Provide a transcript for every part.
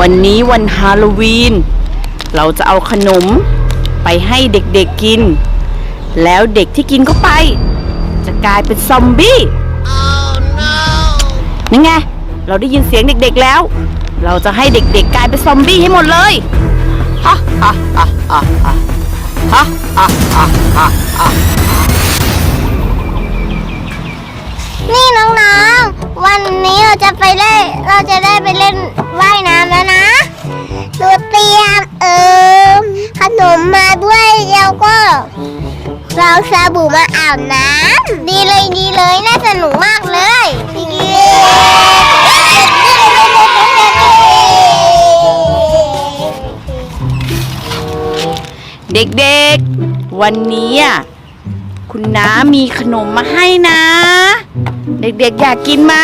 วันนี้วันฮาโลวีน เราจะเอาขนมไปให้เด็กๆกิน แล้วเด็กที่กินเข้าไป จะกลายเป็นซอมบี้นี่ไง เราได้ยินเสียงเด็กๆแล้ว เราจะให้เด็กๆกลายเป็นซอมบี้ให้หมดเลยฮ่าฮ่าฮ่าฮ่าฮ่าฮ่าฮ่าฮ่าฮ่าฮ่านี่น้องๆ วันนี้เราจะไป เราสบู่มาอาบน้ำดีเลยดีเลยน่าสนุกมากเลยเย้เด็กๆ วันนี้อะคุณน้ามีขนมมาให้นะ เด็กๆ อยากกินไหม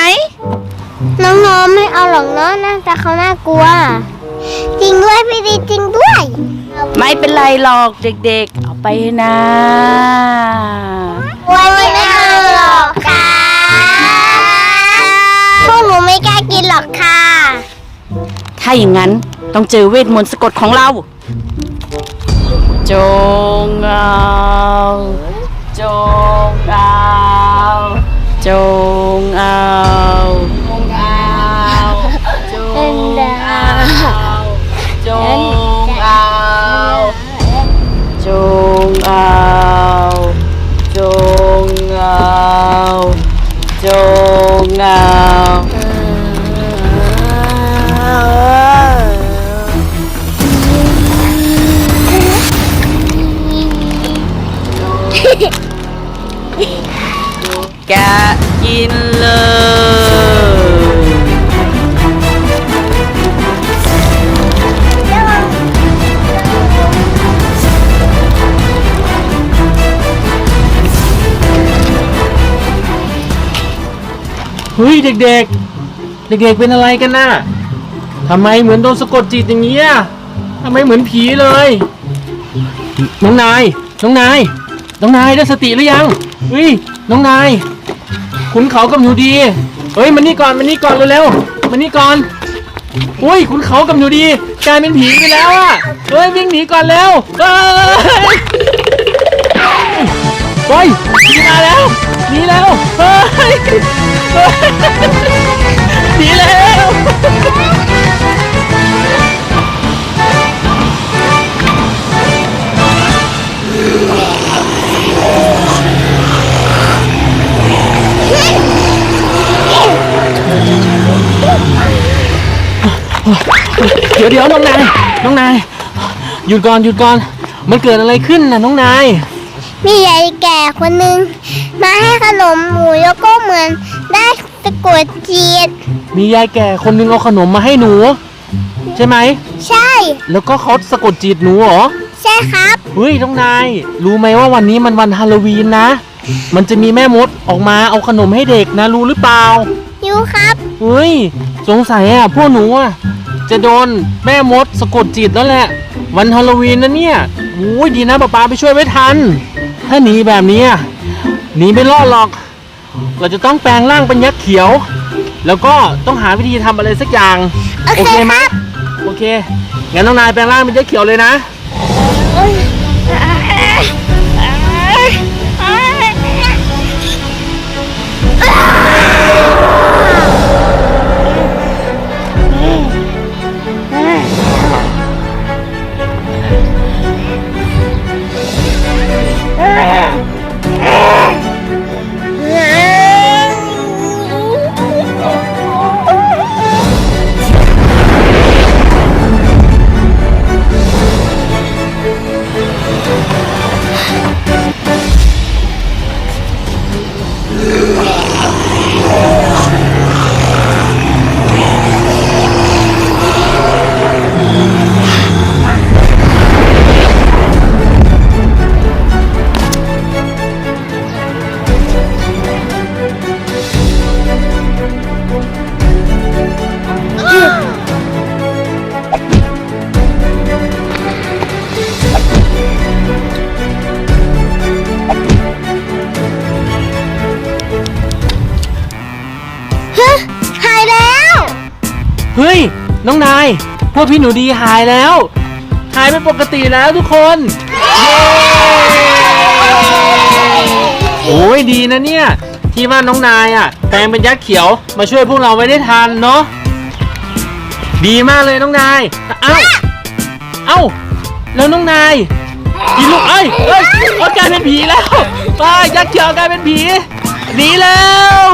น้องๆ ไม่เอาหรอกเนาะน่าจะเขาน่ากลัว จริงด้วยพี่ดีจริงด้วย ไม่เป็นไรหรอกเด็กๆ เอาไปให้นะวันนี้ไม่เอาหรอกค่ะพวกหนูไม่กล้ากินหรอกค่ะ ถ้าอย่างนั้นต้องเจอเวทมนต์สะกดของเรา จงเอา now แกกิน เฮ้ยเด็กๆ เด็กๆเป็นอะไรกันน่ะทำไมเหมือนโดนสะกดจิตอย่างนี้ยทำไมเหมือนผีเลย น้องนาย น้องนาย น้องนายได้สติหรือยังเฮ้ยน้องนาย ขุนเขากับหนูดี เฮ้ยมานี่ก่อนมานี่ก่อนเร็วๆมานี่ก่อนอุ้ยขุนเขากับหนูดีกลายเป็นผีไปแล้วอะเฮ้ยวิ่งหนีก่อนเร็วเฮ้ยไปหนีมาแล้วหนีแล้วเฮ้ย หนีแล้วเดี๋ยวเดี๋ยวน้องนาย น้องนาย หยุดก่อนหยุดก่อน มันเกิดอะไรขึ้นน่ะน้องนาย มียายแก่คนหนึ่งมาให้ นมหมูแล้วก็เหมือนได้สะกดจิตมียายแก่คนนึงเอาขนมมาให้หนู ใช่ไหม ใช่ แล้วก็เขาสะกดจิตหนูเหรอ ใช่ครับ เฮ้ยน้องนาย รู้ไหมว่าวันนี้มันวันฮาโลวีนนะ มันจะมีแม่มดออกมาเอาขนมให้เด็กนะรู้หรือเปล่ายูครับ เฮ้ย สงสัยอะพวกหนูอะจะโดนแม่มดสะกดจิตแล้วแหละ วันฮาโลวีนนะเนี่ยโอ้ยดีนะป๊าป๊าไปช่วยไว้ทัน ถ้าหนีแบบนี้อะ หนีไม่รอดหรอก เราจะต้องแปลงร่างเป็นยักษ์เขียว แล้วก็ต้องหาวิธีทำอะไรสักอย่าง โอเคไหมครับโอเค งั้นน้องนายแปลงร่างเป็นยักษ์เขียวเลยนะฮะหาย Ah! เฮ้ย น้องนาย พวกพี่หนูดีหายแล้ว หายเป็นปกติแล้วทุกคน โอ้ยดีนะเนี่ย ที่ว่าน้องนายอะแปลงเป็นยักษ์เขียวมาช่วยพวกเราไว้ได้ทันเนาะ ดีมากเลยน้องนาย เอ้า เอ้า แล้วน้องนายผีลูกเอ้ยเอ้ยเขากลายเป็นผีแล้วไปยักษ์เขียวกลายเป็นผีหนีแล้ว